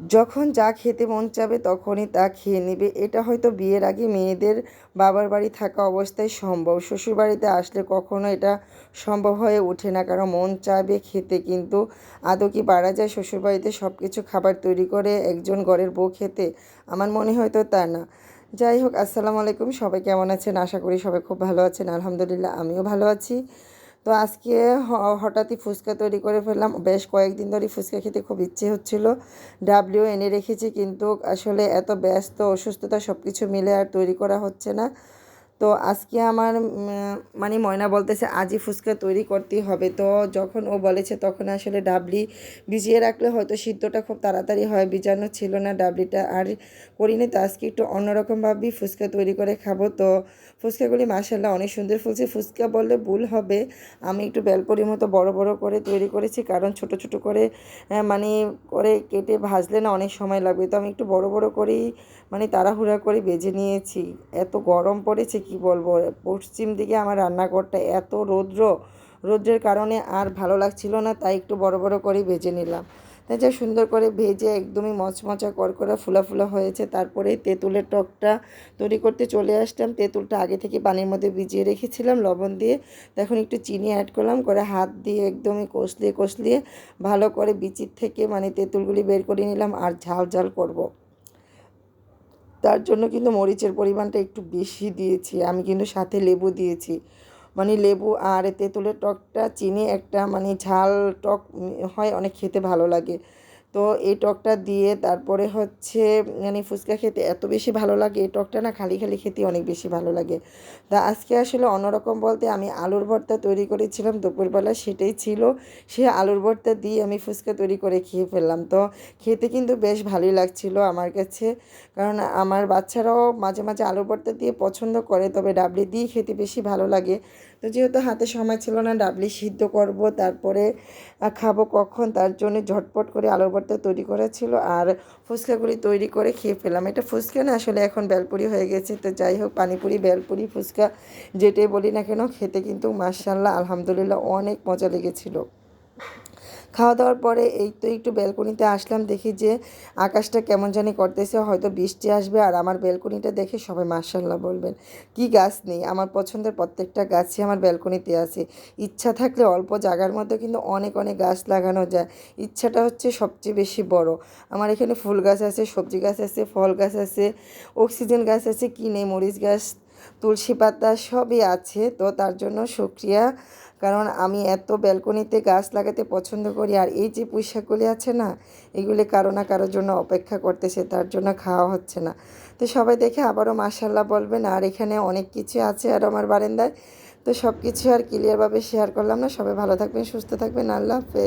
যখন যা খেতে মন চাবে তখনই তা খেয়ে নেবে। এটা হয়তো বিয়ের আগে মেয়েদের বাবার বাড়ি থাকা অবস্থায় সম্ভব। শ্বশুরবাড়িতে আসলে কখনো এটা সম্ভব হয়ে ওঠে না। কারণ মন চাইবে খেতে, কিন্তু আদৌ কি পারা যায় শ্বশুরবাড়িতে সব কিছু খাবার তৈরি করে একজন ঘরের বউ খেতে? আমার মনে হয় তো তা না। যাই হোক, আসসালামু আলাইকুম। সবাই কেমন আছেন? আশা করি সবাই খুব ভালো আছেন। আলহামদুলিল্লাহ, আমিও ভালো আছি। তো আজকে হঠাৎই ফুচকা তৈরি করে ফেললাম। বেশ কয়েকদিন ধরে ফুচকা খেতে খুব ইচ্ছে হচ্ছিল। ডাব্লিউ এনে রেখেছি, কিন্তু আসলে এত ব্যস্ত, অসুস্থতা সব কিছু মিলে আর তৈরি করা হচ্ছে না। তো আজকে আমার মানে ময়না বলতেছে আজই ফুচকা তৈরি করতেই হবে। তো যখন ও বলেছে, তখন আসলে ডাবলি ভিজিয়ে রাখলে হয়তো সিদ্ধটা খুব তাড়াতাড়ি হয়, ভিজানো ছিল না ডাবলিটা। আর করিনি তো, আজকে একটু অন্যরকমভাবেই ফুচকা তৈরি করে খাব। তো ফুচকাগুলি মাসাল্লাহ অনেক সুন্দর ফুলছে। ফুচকা বললে ভুল হবে। আমি একটু বেলপুরির মতো বড় বড় করে তৈরি করেছি, কারণ ছোট ছোট করে মানে করে কেটে ভাজলে না অনেক সময় লাগবে। তো আমি একটু বড় বড় করেই মানে তাড়াহুড়া করে বেজে নিয়েছি। এত গরম পড়েছে কি বলব? পশ্চিম দিকে আমার রান্নাঘরটা এত রৌদ্র। রৌদ্রের কারণে আর ভালো লাগছিল না, তাই একটু বড় বড় করেই ভেজে নিলাম। তাই যা সুন্দর করে ভেজে একদমই মচমচা করকরা ফুলা ফুলা হয়েছে। তারপরে তেঁতুলের টকটা তৈরি করতে চলে আসলাম। তেঁতুলটা আগে থেকে পানির মধ্যে ভিজিয়ে রেখেছিলাম, লবণ দিয়ে। তখন একটু চিনি অ্যাড করলাম, করে হাত দিয়ে একদমই কষলিয়ে কষলিয়ে ভালো করে বিচির থেকে মানে তেঁতুলগুলি বের করে নিলাম, আর ঝাল ঝাল করব। তার জন্য কিন্তু মরিচের পরিমাণটা একটু বেশি দিয়েছি। আমি কিন্তু সাথে লেবু দিয়েছি। মানে লেবু আর তেঁতুলের টকটা, চিনি একটা মানে ঝাল টক হয়, অনেক খেতে ভালো লাগে। তো এই টকটা দিয়ে তারপরে হচ্ছে মানে ফুচকা খেতে এত বেশি ভালো লাগে, এই টকটা না খালি খালি খেতে অনেক বেশি ভালো লাগে। তা আজকে আসলে অন্যরকম বলতে আমি আলুর ভর্তা তৈরি করেছিলাম, দুপুরবেলা সেটাই ছিল। সে আলুর ভর্তা দিয়ে আমি ফুচকা তৈরি করে খেয়ে ফেললাম। তো খেতে কিন্তু বেশ ভালোই লাগছিল আমার কাছে। কারণ আমার বাচ্চারাও মাঝে মাঝে আলুর ভর্তা দিয়ে পছন্দ করে, তবে ডাবলি দিয়ে খেতে বেশি ভালো লাগে। তো যেহেতু হাতে সময় ছিল না, ডাবলি সিদ্ধ করব, তারপরে খাব কখন, তার জন্য ঝটপট করে আলুর ভর্তা তৈরি করা ছিল আর ফুচকাগুলি তৈরি করে খেয়ে ফেলাম এটা ফুচকা না, আসলে এখন বেলপুরি হয়ে গেছে। তো যাই হোক, পানিপুরি, বেলপুরি ফুচকা, যেটাই বলি না কেন, খেতে কিন্তু মার্শাল্লাহ আলহামদুলিল্লাহ অনেক মজা লেগেছিলো। খাওয়া দাওয়ার পরে এই তো একটু ব্যালকনিতে আসলাম, দেখি যে আকাশটা কেমন জানি করতেছে, হয়তো বৃষ্টি আসবে আর আমার ব্যালকনিটা দেখে সবাই মার্শাল্লাহ বলবেন, কি গাছ নেই, আমার পছন্দের প্রত্যেকটা গাছই আমার ব্যালকনিতে আছে, ইচ্ছা থাকলে অল্প জায়গার মধ্যে কিন্তু অনেক অনেক গাছ লাগানো যায়, ইচ্ছাটা হচ্ছে সবচেয়ে বেশি বড়, আমার এখানে ফুল গাছ আছে, সবজি গাছ আছে, ফল গাছ আছে, অক্সিজেন গাছ আছে কি নেই মরিচ গাছ, তুলসী পাতা সবই আছে, তো তার জন্য শুক্রিয়া কারণ আমি এত ব্যালকনিতে গাছ লাগাতে পছন্দ করি আর এই যে পুঁইশাকগুলি আছে না, এগুলি কারও না কারোর জন্য অপেক্ষা করতেছে, তার জন্য খাওয়া হচ্ছে না। তো সবাই দেখে আবারও মাশাল্লাহ বলবেন, আর এখানে অনেক কিছু আছে আর আমার বারেন্দায়। তো সব কিছু আর ক্লিয়ারভাবে শেয়ার করলাম না। সবাই ভালো থাকবেন, সুস্থ থাকবেন। আল্লাহ হাফেজ।